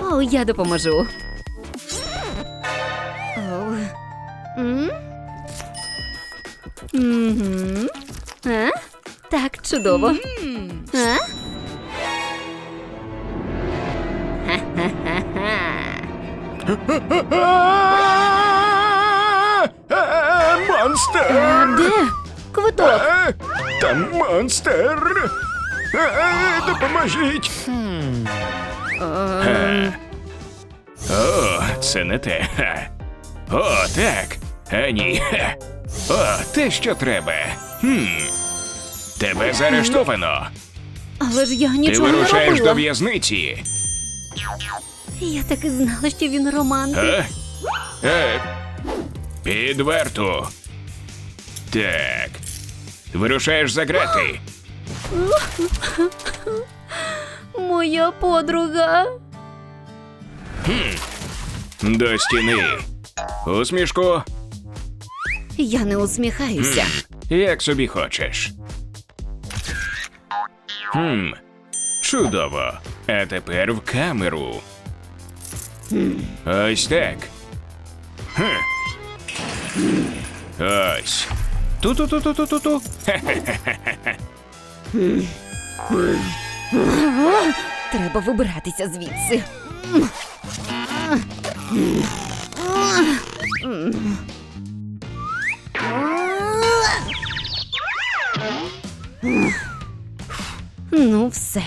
О, я допоможу. Оу. М? Мгм. А? Так, чудово. А? Е, Монстр! А де? Квиток. Е, Там монстр! Е, Допоможіть! Е, О, це не те. Ха. О, так. А ні. Ха. О, те, що треба. Хм. Тебе заарештовано. Але ж я Ти нічого не вирушаєш до робила. в'язниці. Я так і знала, що він романтик. А? Е, під варту. Так. Вирушаєш за грати. Моя подруга. До стіни. Усмішку. Я не усміхаюся. Як собі хочеш. Хм. Чудово. А тепер в камеру. Ось так. Хм. Ось. Ту-ту-ту-ту-ту-ту. Хе-хе-хе-хе-хе. Треба вибиратися звідси. Ну, все.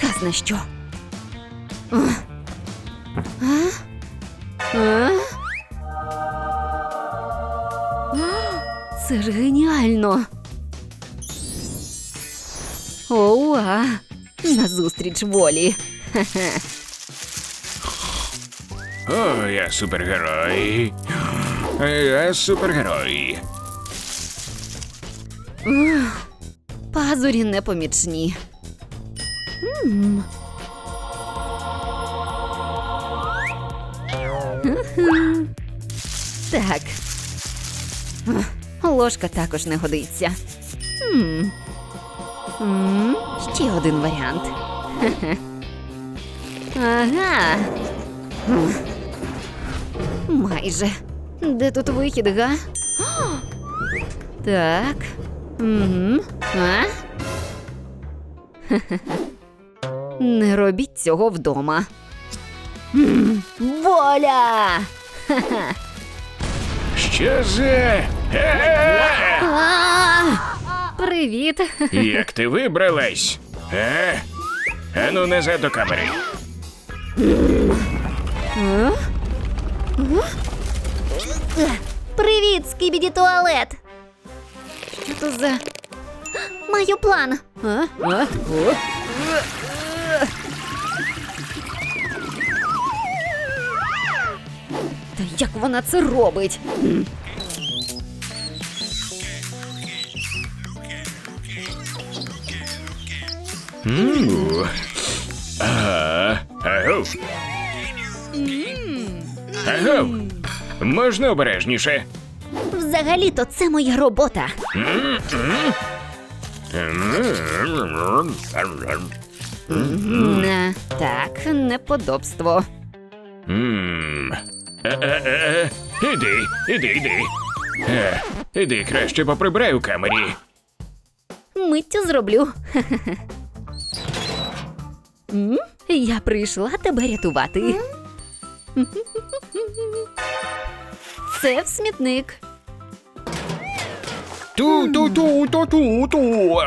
Казна що? Геніально. Оуа! Назустріч волі. О, я супергерой. Я супергерой. Пазурі непомічні. М. Хм. Так. Ложка також не годиться. М. М, Ще один варіант. Ага. Майже. Де тут вихід, га? Так. Угу. А? Не робіть цього вдома. Воля! Що за. А! Привіт! Як ти вибралась? Е? Ану назад до камери. А? А? Привіт, скібіді туалет! Що то за. Маю план. А? А? О? Та як вона це робить? Можна обережніше. Взагалі-то це моя робота. Так, неподобство. Е-е-е. Іди, іди, іди. Е, Іди краще поприбирай у камері. Миттю зроблю. М? Я прийшла тебе рятувати. Це в смітник. Ту-ту-ту-ту-ту-ту.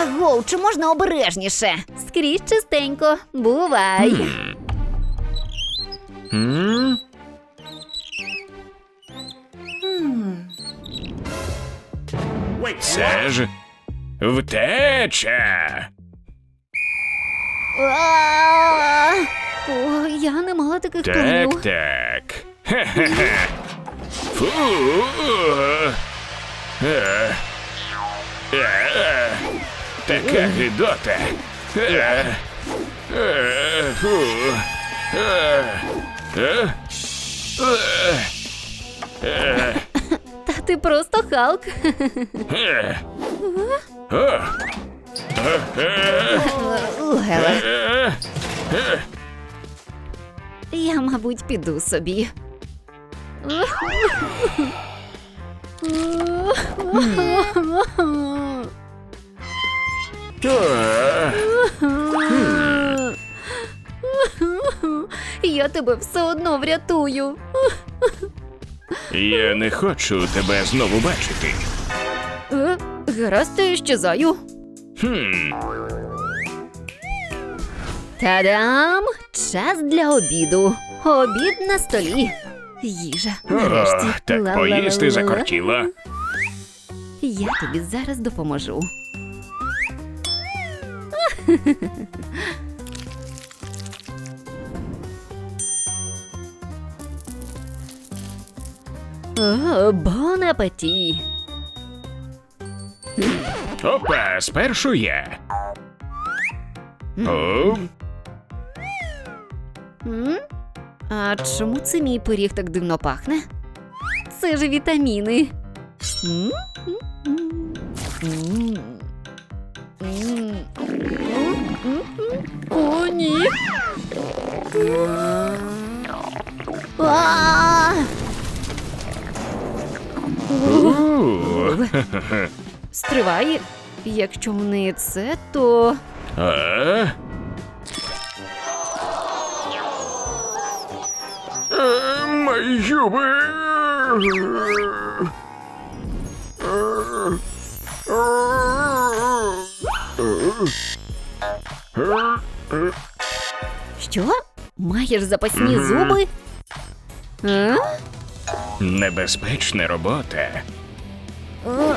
Агоу, чи можна обережніше? Скрізь чистенько. Бувай. М? Це ж втеча. А! О, я не мала таких планів. Так, так. Хе-хе-хе. Фу. Е. Е. Така гидота. Е. Е. Фу. Е. Е. Е. Е. Та ти просто Халк. Е. О. Е. Е. Е. Е. я, мабуть, піду собі. Я тебе все одно врятую. Я не хочу тебе знову бачити. Е, Гаразд, щезаю. Хм. Та-дам! Час для обіду. Обід на столі. Їжа. Нарешті. О, так Ла-ла-ла-ла-ла. поїсти закортіло. Я тобі зараз допоможу. О, Бон апеті! Опа, спершу я. О, М? А чому це мій пиріг так дивно пахне? Це ж вітаміни. М? М? М. М. Стривай. Якщо не це, то. А? Мої зуби. Що? Маєш запасні зуби? А? Небезпечна робота. О,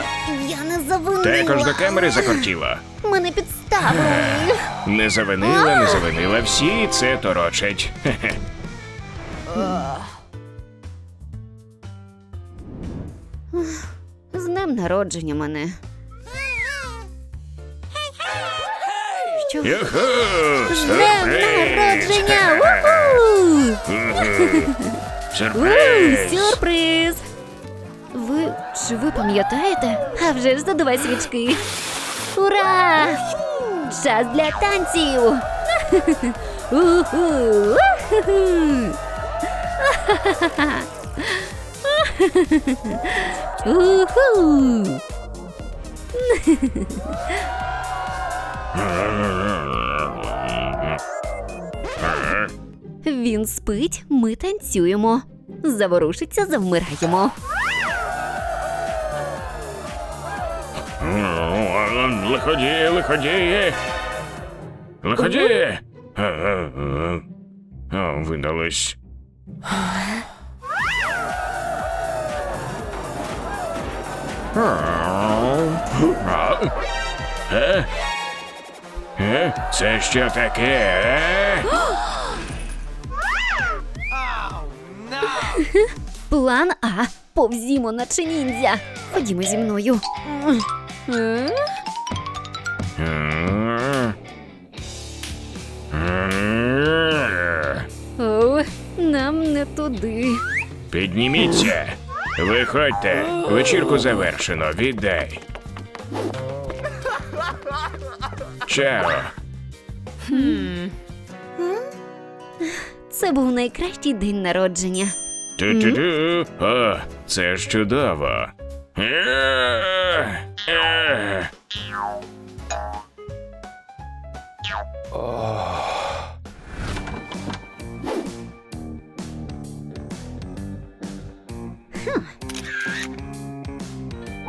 я не завинила. Також до камери закортіло. Мене підставили. Не завинила, не завинила. Всі це торочать. З днем народження мене. Що? Юху! З днем Сюрприз! народження! Уху! Сюрприз! У, Сюрприз! Ви чи ви пам'ятаєте? А вже ж задувай свічки. Ура! Час для танців! Уху! Уху! Уху! Він спить, ми танцюємо. Заворушиться, завмираємо. О, видалось. А? Е? Е? Це що таке? Е? План А. Повзімо, наче ніндзя. Ходімо зі мною. Е? О, нам не туди. Підніміться. Виходьте. Вечірку завершено. Віддай. Чао. Це був найкращий день народження. Ту-ту-ту. О, це ж чудово. Е, е.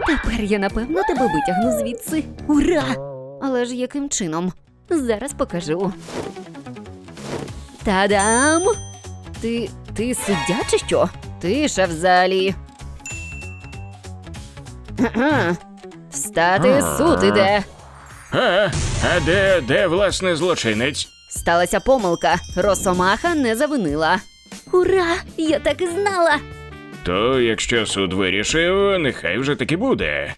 Тепер я напевно тебе витягну звідси. Ура! Але ж яким чином? Зараз покажу. Та-дам! Ти. ти суддя чи що? Тиша в залі. Встати, суд іде. А, а де, де власне злочинець? Сталася помилка. Росомаха не завинила. Ура! Я так і знала. То, якщо суд вирішив, нехай вже таки буде.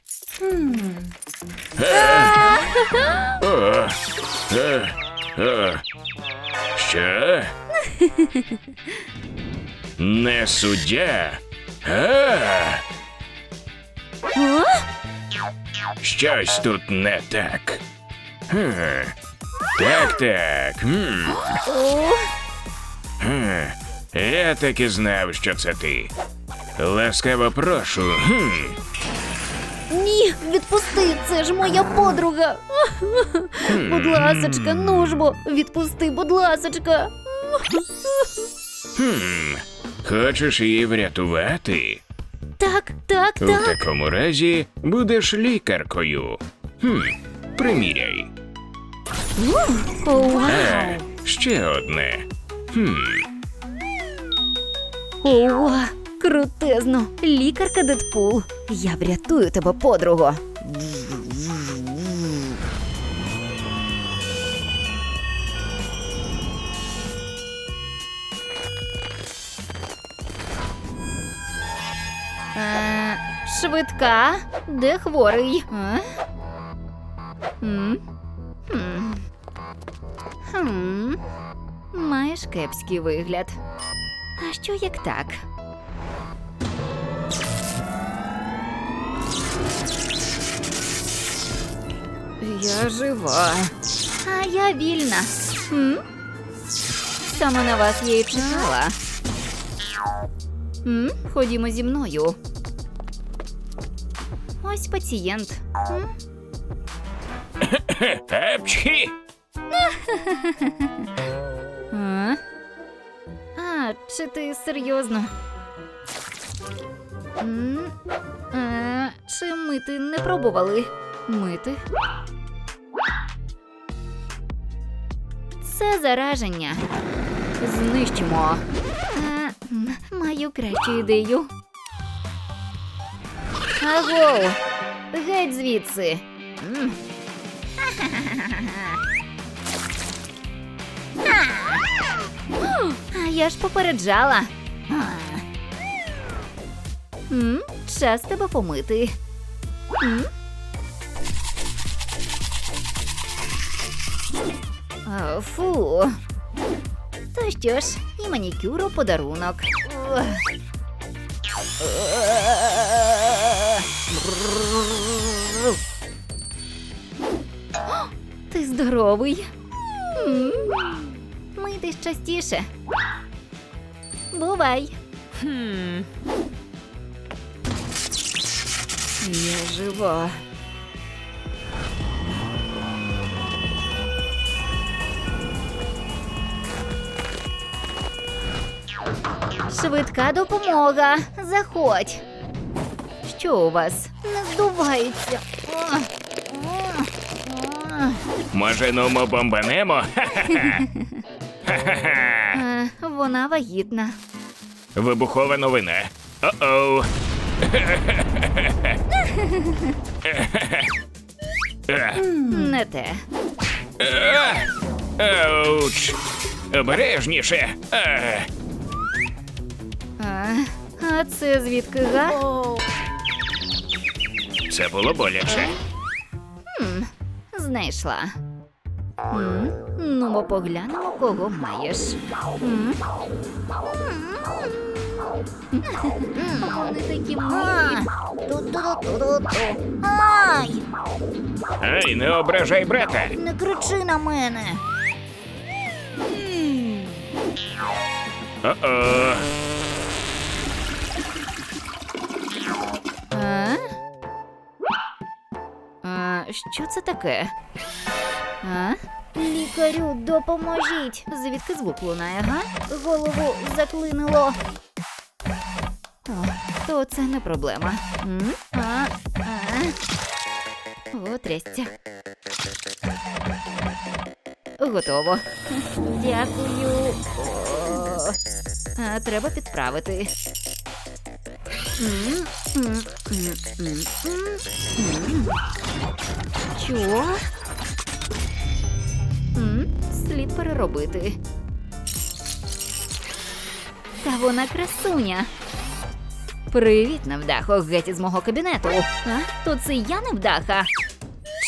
Е, е, е. Що? Не суддя? А, А? щось тут не так. Хм. Так, так. Я так і знав, що це ти. Ласкаво прошу. Хм. Ні, відпусти, це ж моя подруга. Будь ласочка, ну ж бо, відпусти, будь ласочка. Хм. Хочеш її врятувати? Так, так, У так. такому разі будеш лікаркою. Хм. Приміряй. Вау. Ще одне. Хм. Ова, крутезно. Лікарка Дедпул. Я врятую тебе, подруго. Е, швидка, де хворий? А? М? Хм. Хм. Маєш кепський вигляд. А що як так? Я жива. А я вільна. М? Саме на вас я і чекала. М? Ходімо зі мною. Ось пацієнт. М? А? а, чи ти серйозно? М? А, чи мити не пробували? Мити? Це зараження. Знищимо. М, маю кращу ідею. Агоу! Геть звідси. А я ж попереджала. Час тебе помити. М? Фу. То що ж, і манікюру подарунок. Ти здоровий. Митись частіше. Бувай. Я жива. Швидка допомога. Заходь. Що у вас? Не здувається. Може, ну ми бомбанемо? Е, Вона вагітна. Вибухова новина. О-оу. Не те. Ауч. Обережніше. А. А, це звідки га? Це було боляче. М, знайшла. М, ну, ми поглянемо, кого маєш. М. М, Вони такі милі. Ту-ту-ту-ту-ту. Ай! Ай, не ображай брата. Не кричи на мене. О-о. А? А, що це таке? А? Лікарю, допоможіть. Звідки звук лунає, га? Голову заклинило. О, то це не проблема. М? А? А? О, трясця. Готово. Дякую. О, а, треба підправити. Що? Слід переробити. Та вона красуня. Привіт, невдахо, геть із мого кабінету. А? То це я невдаха.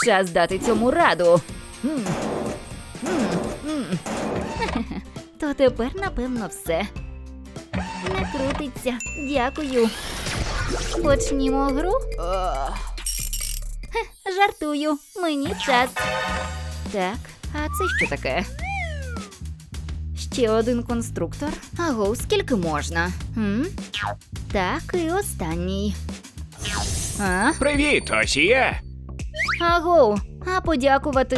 Час дати цьому раду. То тепер, напевно, все. Не крутиться. Дякую. Почнімо гру. Хе, Жартую, мені час. Так, а це що таке? Ще один конструктор. Аго, скільки можна? М? Так, і останній. А? Привіт, ось і. Аго, а подякувати.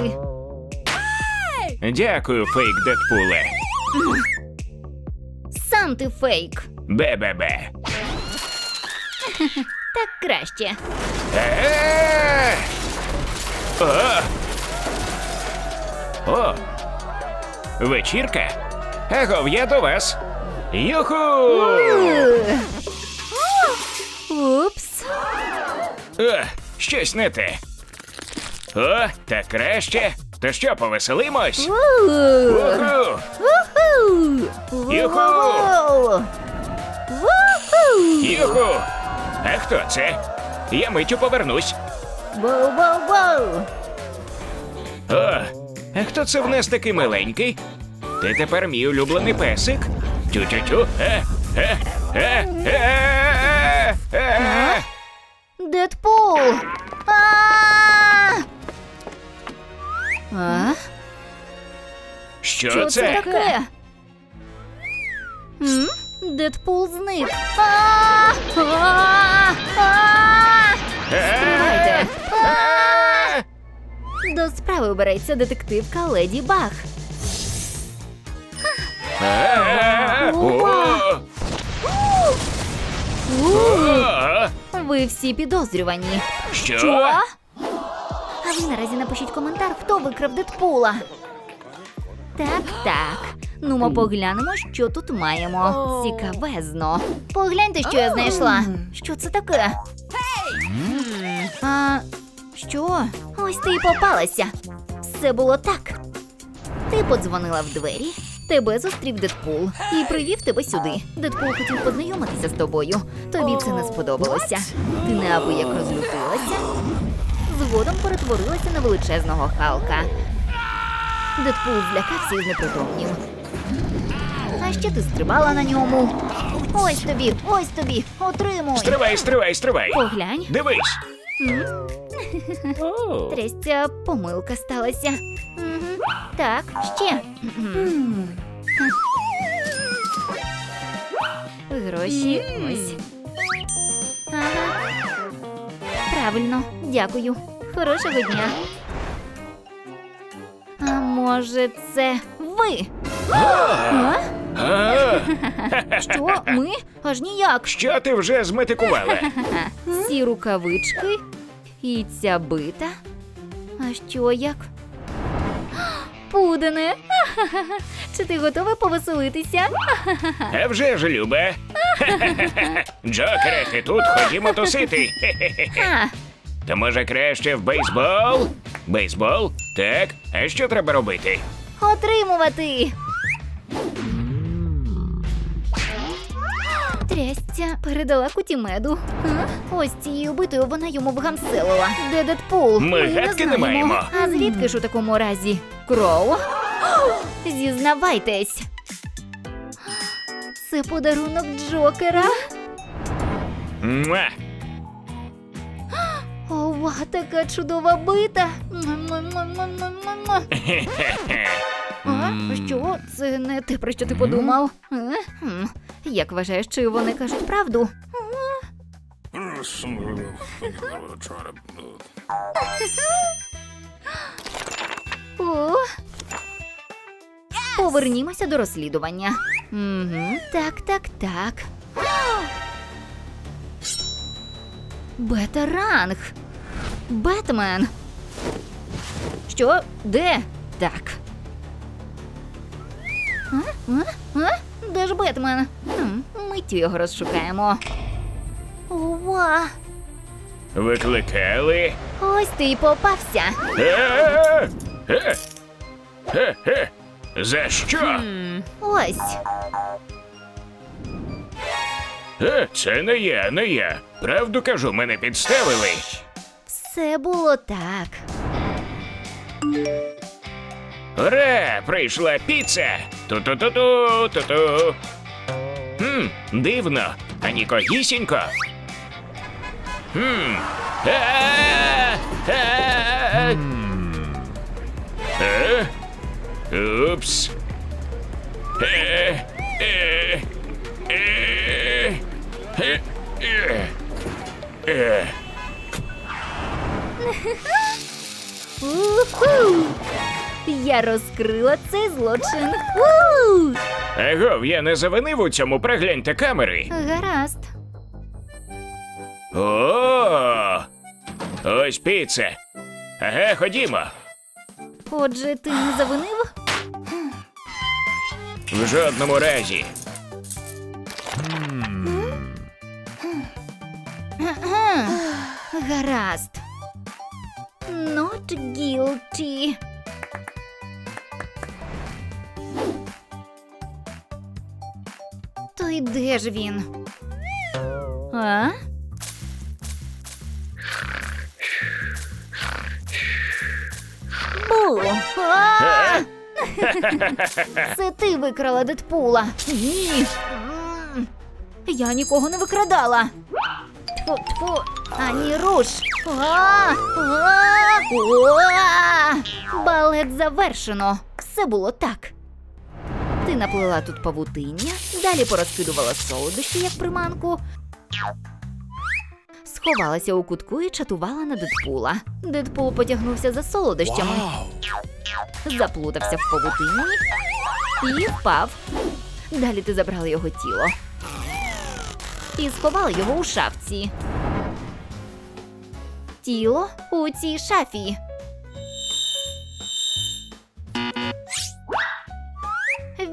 Дякую, фейк Дедпуле. Сам ти фейк. Бе-бе-бе. Так краще. Е-е-е! О! О! Вечірка? Агов, я до вас. Юху! Упс. О, щось не те. О, так краще. То що, повеселимось? Уху! Уху. Юху. Воу. Юху! А хто це? Я миттю повернусь. Воу-воу-воу. О, а хто це в нас такий миленький? Ти тепер мій улюблений песик? Тю-тю-тю. Е, е, е, е, е, е, е. Дедпул. А! А? Що Що це це? таке? М? Дедпул зник. Стривайте. До справи береться детективка Леді о, Ви всі підозрювані. Що? А ви наразі напишіть коментар, хто викрав Дедпула. Так, так. Ну, ми поглянемо, що тут маємо. Цікавезно. Погляньте, що я знайшла. Що це таке? А, що? Ось ти і попалася. Все було так. Ти подзвонила в двері, тебе зустрів Дедпул і привів тебе сюди. Дедпул хотів познайомитися з тобою. Тобі це не сподобалося. Ти неабияк розлютилася. Згодом перетворилася на величезного Халка. Дедпул злякався і знепритомнів. А ще ти стрибала на ньому. Ось тобі, ось тобі, отримуй. Стривай, стривай, стривай. Поглянь. Дивись. М? Трястя помилка сталася. Мгм. Так, ще. Мгм. Гроші ось. Ага. Правильно, дякую. Хорошого дня. А може, це ви? А? Що? Ми? Аж ніяк. Що ти вже зметикувала? Ці рукавички і ця бита. А що як? Пудене. Чи ти готова повеселитися? А вже ж, Любе. Джокере, ти тут, ходімо тусити. То може краще в бейсбол? Бейсбол? Так. А що треба робити? отримувати. Трястя передала кутімеду. А? Ось цією битою вона йому вгамселила. Де Дедпул? Ми гадки не знаємо. маємо. А звідки ж у такому разі? Кроу? Зізнавайтесь. Це подарунок Джокера. Муа. Ова, така чудова бита. М-м-м-м-м-м-м. А? Що? Це не те, про що ти подумав? Е? Хм. Як вважаєш, чи вони кажуть правду? О. Повернімося до розслідування. Угу. Так, так, так. Бета-ранг. Бетмен. Що? Де? Так. А? А? Де ж Бетмен? Хм, миттю його розшукаємо. Ова! Викликали. Ось ти й попався. Е, е, е, е. За що? Ось. Е, Це не я, не я. Правду кажу, мене підставили. Все було так. Ура! Прийшла піца! Ту-ту-ту-ту, ту-ту. Хм, дивно. А нікогісінько. Хм. Е, е, е. Упс. Е, е, е, е, е, е. Уху! Я розкрила цей злочин. У! Агов, я не завинив у цьому, пригляньте камери. Гаразд. О! Ось піца. Ага, ходімо. Отже, ти не завинив? В жодному разі. Гаразд. Not guilty. Де ж він? А? Бу! А! Це ти викрала Дедпула. Ні. М. Я нікого не викрадала. Тьфу, тьфу, ані руш. А, а, уа! Балет завершено. Все було так. Ти наплела тут павутиння, далі порозкидувала солодощі, як приманку. Сховалася у кутку і чатувала на Дедпула. Дедпул потягнувся за солодощами, заплутався в павутині і впав. Далі ти забрала його тіло і сховала його у шафці. Тіло у цій шафі.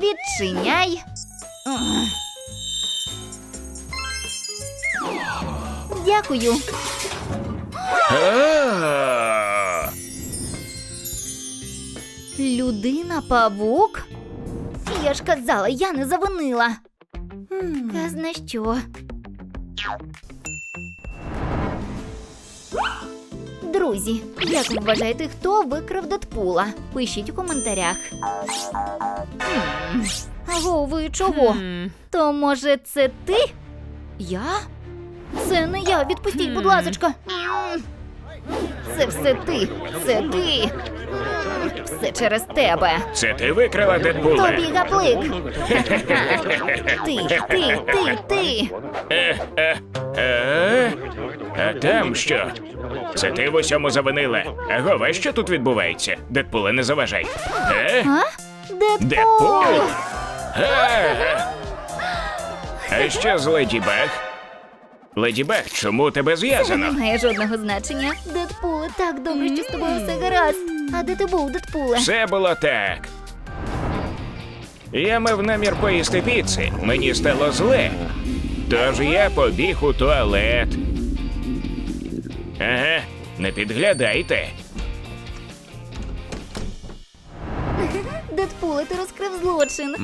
Відчиняй. Дякую. Людина павук? Я ж казала, я не завинила. Казна що. Друзі, як ви вважаєте, хто викрав Дедпула? Пишіть у коментарях. Аго, ви чого? То може це ти? Я? Це не я. Відпустіть, будь ласочка. Це все ти. Це ти. Все через тебе. Це ти викрала Дедпула? Тобі гаплик. Ти, ти, ти, ти. Е, е, е? А там що? Це ти в усьому завинила. Агов, а що тут відбувається? Дедпуле, не заважай. Е? А? Дедпул. Дедпул? Е? А що з Леді Баг? Леді Баг, чому тебе Це зв'язано? не має жодного значення. Дедпуле, так добре, що з тобою все гаразд. А де ти був, Дедпуле? Все було так. Я мав намір поїсти піци. Мені стало зле. Тож я побіг у туалет. Ага, не підглядайте. Дедпуле, ти розкрив злочин.